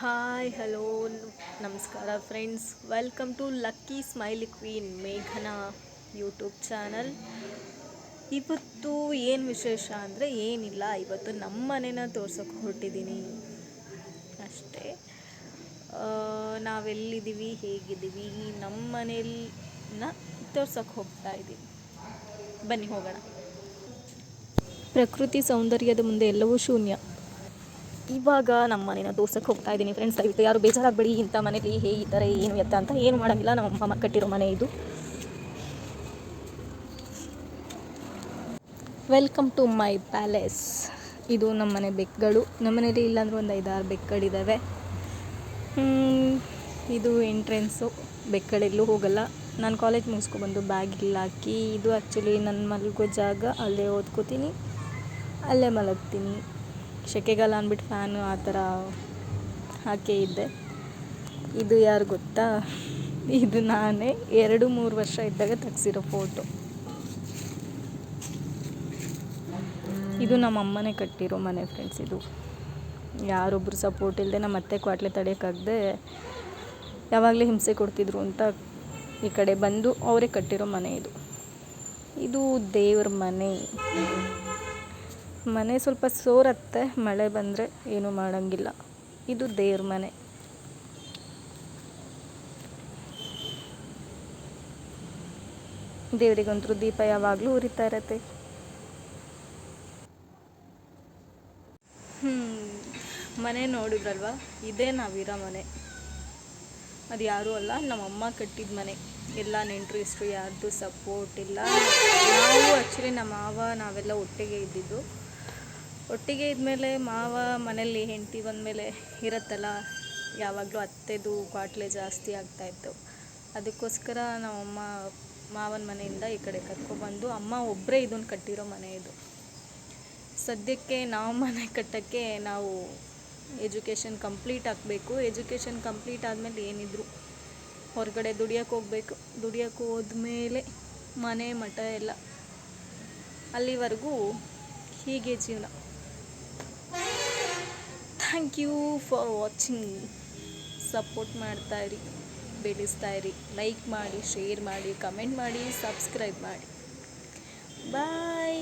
Hi, hello, ನಮಸ್ಕಾರ friends welcome to lucky smiley queen ಮೇಘನಾ YouTube channel ಇವತ್ತು ಏನು ವಿಶೇಷ ಅಂದರೆ ಏನಿಲ್ಲ, ಇವತ್ತು ನಮ್ಮ ಮನೇನ ತೋರ್ಸೋಕೆ ಹೊರಟಿದ್ದೀನಿ ಅಷ್ಟೇ. ನಾವೆಲ್ಲಿದ್ದೀವಿ ಹೇಗಿದ್ದೀವಿ ನಮ್ಮ ಮನೇಲಿನ ತೋರ್ಸೋಕೆ ಹೋಗ್ತಾ ಇದ್ದೀನಿ ಬನ್ನಿ ಹೋಗೋಣ. ಪ್ರಕೃತಿ ಸೌಂದರ್ಯದ ಮುಂದೆ ಎಲ್ಲವೂ ಶೂನ್ಯ. ಇವಾಗ ನಮ್ಮ ಮನೇನ ತೋರ್ಸಕ್ಕೆ ಹೋಗ್ತಾ ಇದ್ದೀನಿ ಫ್ರೆಂಡ್ಸ್ ದಯವಿಟ್ಟು ಯಾರು ಬೇಜಾರಾಗಬೇಡಿ. ಇಂಥ ಮನೇಲಿ ಹೇ ಈ ಥರ ಏನು ಎತ್ತ ಅಂತ ಏನು ಮಾಡೋಂಗಿಲ್ಲ. ನಮ್ಮ ಅಮ್ಮ ಕಟ್ಟಿರೋ ಮನೆ ಇದು. ವೆಲ್ಕಮ್ ಟು ಮೈ ಪ್ಯಾಲೇಸ್ ಇದು ನಮ್ಮ ಮನೆ ಬೆಕ್ಕಗಳು. ನಮ್ಮ ಮನೇಲಿ ಇಲ್ಲಾಂದ್ರೆ ಒಂದು ಐದಾರು ಬೆಕ್ಕಗಳಿದ್ದಾವೆ ಇದು ಎಂಟ್ರೆನ್ಸು ಬೆಕ್ಕಳೆಲ್ಲೂ ಹೋಗಲ್ಲ. ನಾನು ಕಾಲೇಜ್ ಮುಗಿಸ್ಕೊಬಂದು ಬ್ಯಾಗ್ ಇಲ್ಲ ಹಾಕಿ, ಇದು ಆ್ಯಕ್ಚುಲಿ ನನ್ನ ಮಲಗೋ ಜಾಗ. ಅಲ್ಲೇ ಓದ್ಕೋತೀನಿ. ಅಲ್ಲೇ ಮಲಗ್ತೀನಿ. ಸೆಕೆಗಾಲ ಅಂದ್ಬಿಟ್ಟು ಫ್ಯಾನು ಆ ಥರ ಹಾಕೇ ಇದ್ದೆ. ಇದು ಯಾರು ಗೊತ್ತಾ? ಇದು ನಾನೇ. ಎರಡು ಮೂರು ವರ್ಷ ಇದ್ದಾಗ ತೆಗ್ಸಿರೋ ಫೋಟೋ ಇದು ನಮ್ಮ ಅಮ್ಮನೇ ಕಟ್ಟಿರೋ ಮನೆ ಫ್ರೆಂಡ್ಸ್ ಇದು. ಯಾರೊಬ್ಬರು ಸಪೋರ್ಟ್ ಇಲ್ಲದೆ ನಮ್ಮ ಅತ್ತೆ ಕ್ವಾಟ್ಲೆ ತಡೆಯೋಕ್ಕಾಗದೆ ಯಾವಾಗಲೇ ಹಿಂಸೆ ಕೊಡ್ತಿದ್ರು ಅಂತ ಈ ಕಡೆ ಬಂದು ಅವರೇ ಕಟ್ಟಿರೋ ಮನೆ ಇದು. ಇದು ದೇವ್ರ ಮನೆ. ಮನೆ ಸ್ವಲ್ಪ ಸೋರತ್ತೆ, ಮಳೆ ಬಂದರೆ ಏನೂ ಮಾಡೋಂಗಿಲ್ಲ. ಇದು ದೇವ್ರ ಮನೆ. ದೇವರಿಗೊಂದು ದೀಪ ಯಾವಾಗಲೂ ಉರಿತಾ ಇರತ್ತೆ. ಹ್ಞೂ ಮನೆ ನೋಡಿದ್ರಲ್ವಾ? ಇದೇ ನಾವಿರೋ ಮನೆ. ಅದು ಯಾರೂ ಅಲ್ಲ, ನಮ್ಮಮ್ಮ ಕಟ್ಟಿದ ಮನೆ. ಎಲ್ಲ ನೆಂಟರು ಇಷ್ಟು ಯಾರ್ದು ಸಪೋರ್ಟ್ ಇಲ್ಲ. ನಾವು ಆ್ಯಕ್ಚುಲಿ ನಮ್ಮ ಮಾವ, ನಾವೆಲ್ಲ ಒಟ್ಟಿಗೆ ಇದ್ದಿದ್ದು ಒಟ್ಟಿಗೆ ಇದ್ಮೇಲೆ ಮಾವ ಮನೇಲಿ ಹೆಂಡತಿ ಬಂದಮೇಲೆ ಇರುತ್ತಲ್ಲ, ಯಾವಾಗಲೂ ಅತ್ತೆದು ಕ್ವಾಟ್ಲೆ ಜಾಸ್ತಿ ಆಗ್ತಾಯಿತ್ತು ಅದಕ್ಕೋಸ್ಕರ ನಮ್ಮಮ್ಮ ಮಾವನ ಮನೆಯಿಂದ ಈ ಕಡೆ ಕರ್ಕೊಬಂದು ಅಮ್ಮ ಒಬ್ಬರೇ ಇದನ್ನು ಕಟ್ಟಿರೋ ಮನೆ ಇದು. ಸದ್ಯಕ್ಕೆ ನಾವು ಮನೆ ಕಟ್ಟೋಕ್ಕೆ ನಾವು ಎಜುಕೇಷನ್ ಕಂಪ್ಲೀಟ್ ಆಗಬೇಕು. ಎಜುಕೇಷನ್ ಕಂಪ್ಲೀಟ್ ಆದಮೇಲೆ ಏನಿದ್ರು ಹೊರಗಡೆ ದುಡಿಯೋಕೆ ಹೋಗ್ಬೇಕು. ದುಡಿಯೋಕೆ ಹೋದ್ಮೇಲೆ ಮನೆ ಮಠ ಎಲ್ಲ. ಅಲ್ಲಿವರೆಗೂ ಹೀಗೆ ಜೀವನ. Thank you for watching. Support ಮಾಡ್ತಾ ಇರಿ ಬೆಳೆಸ್ತಾ ಇರಿ ಲೈಕ್ ಮಾಡಿ, ಶೇರ್ ಮಾಡಿ, ಕಮೆಂಟ್ ಮಾಡಿ, ಸಬ್ಸ್ಕ್ರೈಬ್ ಮಾಡಿ. ಬಾಯ್.